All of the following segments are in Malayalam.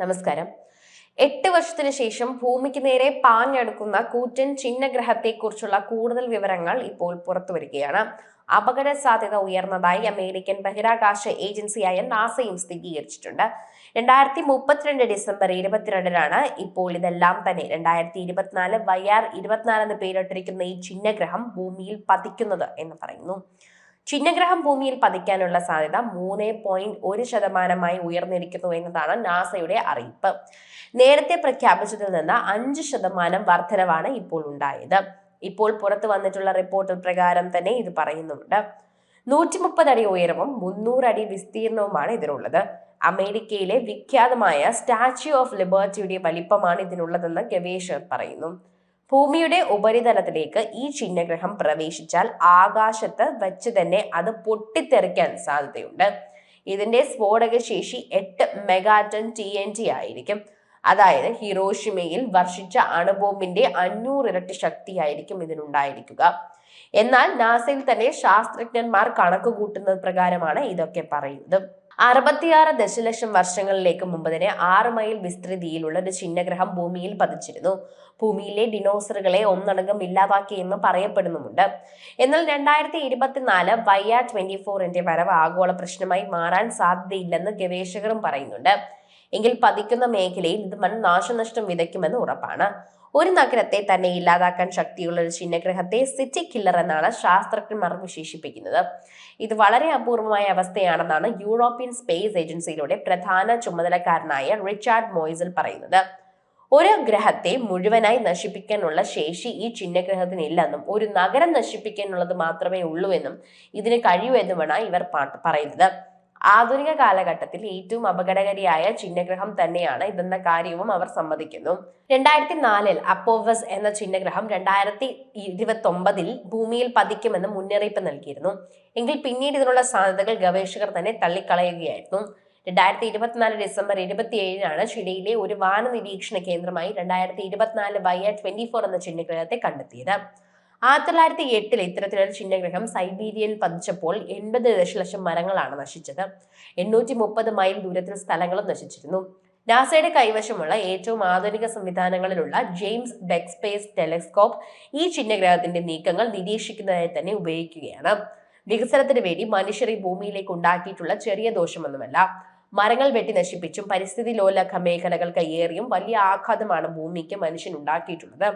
നമസ്കാരം. എട്ട് വർഷത്തിനു ശേഷം ഭൂമിക്ക് നേരെ പാഞ്ഞടുക്കുന്ന കൂറ്റൻ ചിഹ്നഗ്രഹത്തെക്കുറിച്ചുള്ള കൂടുതൽ വിവരങ്ങൾ ഇപ്പോൾ പുറത്തു വരികയാണ്. അപകട സാധ്യത ഉയർന്നതായി അമേരിക്കൻ ബഹിരാകാശ ഏജൻസിയായ നാസയും സ്ഥിരീകരിച്ചിട്ടുണ്ട്. രണ്ടായിരത്തി മുപ്പത്തിരണ്ട് ഡിസംബർ ഇരുപത്തിരണ്ടിനാണ് ഇപ്പോൾ ഇതെല്ലാം തന്നെ. രണ്ടായിരത്തി ഇരുപത്തിനാല് വൈആർ ഇരുപത്തിനാല് എന്ന് പേരിട്ടിരിക്കുന്ന ഈ ചിഹ്നഗ്രഹം ഭൂമിയിൽ പതിക്കുന്നത് എന്ന് പറയുന്നു. ചിഹ്നഗ്രഹം ഭൂമിയിൽ പതിക്കാനുള്ള സാധ്യത മൂന്ന് പോയിന്റ് ഒരു ശതമാനമായി ഉയർന്നിരിക്കുന്നു എന്നതാണ് നാസയുടെ അറിയിപ്പ്. നേരത്തെ പ്രഖ്യാപിച്ചതിൽ നിന്ന് അഞ്ച് ശതമാനം വർധനവാണ് ഇപ്പോൾ ഉണ്ടായത്. ഇപ്പോൾ പുറത്തു വന്നിട്ടുള്ള റിപ്പോർട്ട് പ്രകാരം തന്നെ ഇത് പറയുന്നുണ്ട്. നൂറ്റി മുപ്പത് അടി ഉയരവും മുന്നൂറ് അടി വിസ്തീർണവുമാണ് ഇതിനുള്ളത് അമേരിക്കയിലെ വിഖ്യാതമായ സ്റ്റാച്യു ഓഫ് ലിബർട്ടിയുടെ വലിപ്പമാണ് ഇതിനുള്ളതെന്ന് ഗവേഷകർ പറയുന്നു. ഭൂമിയുടെ ഉപരിതലത്തിലേക്ക് ഈ ചിഹ്നഗ്രഹം പ്രവേശിച്ചാൽ ആകാശത്ത് വെച്ച് തന്നെ അത് പൊട്ടിത്തെറിക്കാൻ സാധ്യതയുണ്ട്. ഇതിന്റെ സ്ഫോടക ശേഷി എട്ട് മെഗാടൺ ടി എൻ ടി ആയിരിക്കും. അതായത് ഹിറോഷിമയിൽ വർഷിച്ച അണുബോംബിന്റെ അഞ്ഞൂറ് ഇരട്ടി ശക്തിയായിരിക്കും ഇതിനുണ്ടായിരിക്കുക. എന്നാൽ നാസയിൽ തന്നെ ശാസ്ത്രജ്ഞന്മാർ കണക്ക് കൂട്ടുന്നത് പ്രകാരമാണ് ഇതൊക്കെ പറയുന്നത്. അറുപത്തിയാറ് ദശലക്ഷം വർഷങ്ങളിലേക്ക് മുമ്പ് തന്നെ ആറ് മൈൽ വിസ്തൃതിയിലുള്ള ഒരു ചിഹ്നഗ്രഹം ഭൂമിയിൽ പതിച്ചിരുന്നു. ഭൂമിയിലെ ഡിനോസറുകളെ ഒന്നടങ്കം ഇല്ലാതാക്കിയെന്ന് പറയപ്പെടുന്നുമുണ്ട്. എന്നാൽ രണ്ടായിരത്തി ഇരുപത്തിനാല് വയ്യ ട്വന്റി ഫോറിന്റെ വരവ് ആഗോള പ്രശ്നമായി മാറാൻ സാധ്യതയില്ലെന്ന് ഗവേഷകരും പറയുന്നുണ്ട്. എങ്കിൽ പതിക്കുന്ന മേഖലയിൽ ഇത് വൻ നാശനഷ്ടം വിതയ്ക്കുമെന്ന് ഉറപ്പാണ്. ഒരു നഗരത്തെ തന്നെ ഇല്ലാതാക്കാൻ ശക്തിയുള്ള ഒരു ചിഹ്നഗ്രഹത്തെ സിറ്റി കില്ലർ എന്നാണ് ശാസ്ത്രജ്ഞന്മാർ വിശേഷിപ്പിക്കുന്നത്. ഇത് വളരെ അപൂർവമായ അവസ്ഥയാണെന്നാണ് യൂറോപ്യൻ സ്പേസ് ഏജൻസിയിലൂടെ പ്രധാന ചുമതലക്കാരനായ റിച്ചാർഡ് മോയിസൽ പറയുന്നത്. ഒരു ഗ്രഹത്തെ മുഴുവനായി നശിപ്പിക്കാനുള്ള ശേഷി ഈ ചിഹ്നഗ്രഹത്തിനില്ലെന്നും ഒരു നഗരം നശിപ്പിക്കാനുള്ളത് മാത്രമേ ഉള്ളൂ എന്നും ഇതിന് കഴിയൂ എന്നുമാണ് ഇവർ പറയുന്നത്. ആധുനിക കാലഘട്ടത്തിൽ ഏറ്റവും അപകടകാരിയായ ചിഹ്നഗ്രഹം തന്നെയാണ് ഇതെന്ന കാര്യവും അവർ സമ്മതിക്കുന്നു. രണ്ടായിരത്തി നാലിൽ അപ്പോവസ് എന്ന ചിഹ്നഗ്രഹം രണ്ടായിരത്തി ഇരുപത്തി ഒമ്പതിൽ ഭൂമിയിൽ പതിക്കുമെന്ന് മുന്നറിയിപ്പ് നൽകിയിരുന്നു. എങ്കിൽ പിന്നീട് ഇതിനുള്ള സാധ്യതകൾ ഗവേഷകർ തന്നെ തള്ളിക്കളയുകയായിരുന്നു. രണ്ടായിരത്തി ഇരുപത്തിനാല് ഡിസംബർ ഇരുപത്തിയേഴിനാണ് ചിലിയിലെ ഒരു വാന നിരീക്ഷണ കേന്ദ്രമായി രണ്ടായിരത്തി ഇരുപത്തിനാല് വയ്യ ട്വന്റി ഫോർ എന്ന ചിഹ്നഗ്രഹത്തെ കണ്ടെത്തിയത്. ആയിരത്തി തൊള്ളായിരത്തി എട്ടിൽ ഇത്തരത്തിലൊരു ചിഹ്നഗ്രഹം സൈബീരിയയിൽ പതിച്ചപ്പോൾ എൺപത് ദശലക്ഷം മരങ്ങളാണ് നശിച്ചത്. എണ്ണൂറ്റി മുപ്പത് മൈൽ ദൂരത്തിൽ സ്ഥലങ്ങളും നശിച്ചിരുന്നു. നാസയുടെ കൈവശമുള്ള ഏറ്റവും ആധുനിക സംവിധാനങ്ങളിലുള്ള ജെയിംസ് ബെക്സ്പേസ് ടെലിസ്കോപ്പ് ഈ ചിഹ്നഗ്രഹത്തിന്റെ നീക്കങ്ങൾ നിരീക്ഷിക്കുന്നതായി തന്നെ ഉപയോഗിക്കുകയാണ്. വികസനത്തിന് വേണ്ടി മനുഷ്യർ ഈ ഭൂമിയിലേക്ക് ഉണ്ടാക്കിയിട്ടുള്ള ചെറിയ ദോഷമൊന്നുമല്ല. മരങ്ങൾ വെട്ടി നശിപ്പിച്ചും പരിസ്ഥിതി ലോലക മേഖലകൾ കയ്യേറിയും വലിയ ആഘാതമാണ് ഭൂമിക്ക് മനുഷ്യൻ ഉണ്ടാക്കിയിട്ടുള്ളത്.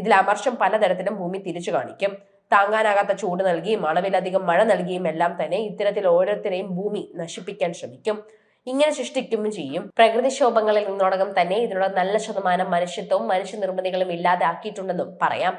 ഇതിൽ അമർഷം പലതരത്തിലും ഭൂമി തിരിച്ചു കാണിക്കും. താങ്ങാനാകാത്ത ചൂട് നൽകിയും അളവിലധികം മഴ നൽകിയും എല്ലാം തന്നെ ഇത്തരത്തിൽ ഓരോരുത്തരെയും ഭൂമി നശിപ്പിക്കാൻ ശ്രമിക്കും. ഇങ്ങനെ സൃഷ്ടിക്കും ചെയ്യും. പ്രകൃതിക്ഷോഭങ്ങളിൽ നിന്നോടകം തന്നെ ഇതിനുള്ള നല്ല ശതമാനം മനുഷ്യത്വവും മനുഷ്യ നിർമ്മിതികളും ഇല്ലാതെ ആക്കിയിട്ടുണ്ടെന്നും പറയാം.